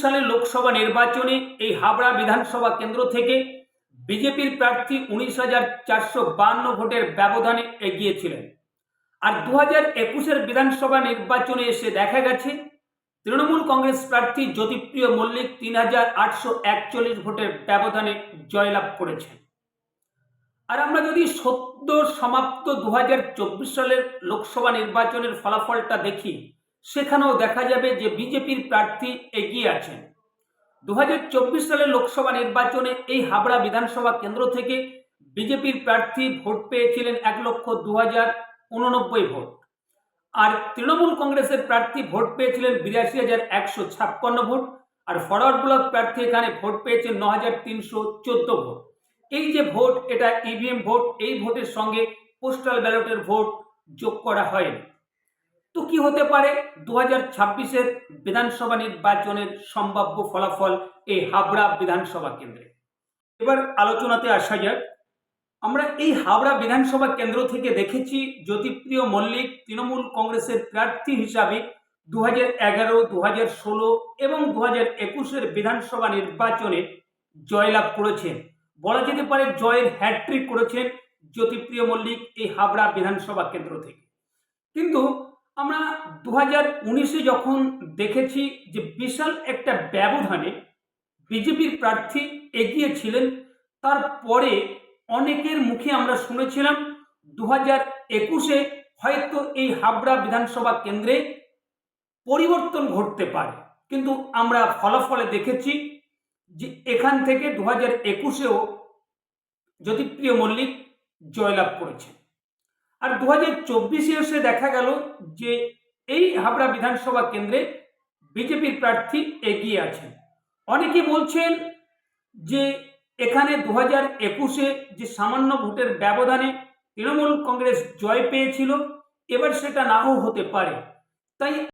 সালের লোকসভা নির্বাচনে এই হাবড়া বিধানসভা কেন্দ্র থেকে বিজেপির প্রার্থী উনিশ হাজার চারশো বান্ন ভোটের ব্যবধানে এগিয়েছিলেন। আর দু হাজার একুশের বিধানসভা নির্বাচনে এসে দেখা গেছে, তৃণমূল কংগ্রেস প্রার্থী জ্যোতিপ্রিয় মল্লিক তিন হাজার আটশো একচল্লিশ ভোটের ব্যবধানে জয়লাভ করেছেন। আর আমরা যদি সদ্য সমাপ্ত দু হাজার চব্বিশ সালের লোকসভা নির্বাচনের ফলাফলটা দেখি সেখানেও দেখা যাবে যে বিজেপির প্রার্থী এগিয়ে আছেন। দু হাজার চব্বিশ সালের লোকসভা নির্বাচনে এই হাবড়া বিধানসভা কেন্দ্র থেকে বিজেপির প্রার্থী ভোট পেয়েছিলেন এক লক্ষ দু হাজার উননব্বই ভোট। আর তৃণমূল কংগ্রেসের প্রার্থী ভোট পেয়েছিলেন বিরাশি হাজার একশো ছাপ্পান্ন ভোট আর ফরওয়ার্ড ব্লক প্রার্থী এখানে ভোট পেয়েছেন ন হাজার তিনশো চোদ্দ ভোট। এই যে ভোট, এটা ইভিএম ভোট, এই ভোটের সঙ্গে পোস্টাল ব্যালটের ভোট যোগ করা হয়নি। তো কি হতে পারে? দু হাজার ছাব্বিশের বিধানসভা নির্বাচনের সম্ভাব্য ফলাফল এই হাবড়া বিধানসভা কেন্দ্রে। এবার আলোচনাতে আসা যাক। আমরা এই হাবড়া বিধানসভা কেন্দ্র থেকে দেখেছি জ্যোতিপ্রিয় মল্লিক তৃণমূল কংগ্রেসের প্রার্থী হিসাবে দু হাজার এগারো দু হাজার ষোলো এবং দু হাজার একুশের বিধানসভা নির্বাচনে জয়লাভ করেছেন। বলা যেতে পারে জয়ের হ্যাট্রিক করেছেন জ্যোতিপ্রিয় মল্লিক এই হাবড়া বিধানসভা কেন্দ্র থেকে। কিন্তু আমরা দু হাজার উনিশে যখন দেখেছি যে বিশাল একটা ব্যবধানে বিজেপির প্রার্থী এগিয়েছিলেন তারপরে অনেকের মুখে আমরা শুনেছিলাম দু হাজার একুশে হয়তো এই হাবড়া বিধানসভা কেন্দ্রে পরিবর্তন ঘটতে পারে। কিন্তু আমরা ফলাফলে দেখেছি যে এখান থেকে দু হাজার একুশেও জ্যোতিপ্রিয় মল্লিক জয়লাভ করেছে আর দু হাজার চব্বিশে এসে দেখা গেল যে এই হাবড়া বিধানসভা কেন্দ্রে বিজেপির প্রার্থী এগিয়ে আছেন। অনেকে বলছেন যে এখানে দু হাজার একুশে যে সামান্য ভোটের ব্যবধানে তৃণমূল কংগ্রেস জয় পেয়েছিল, এবার সেটা নাও হতে পারে। তাই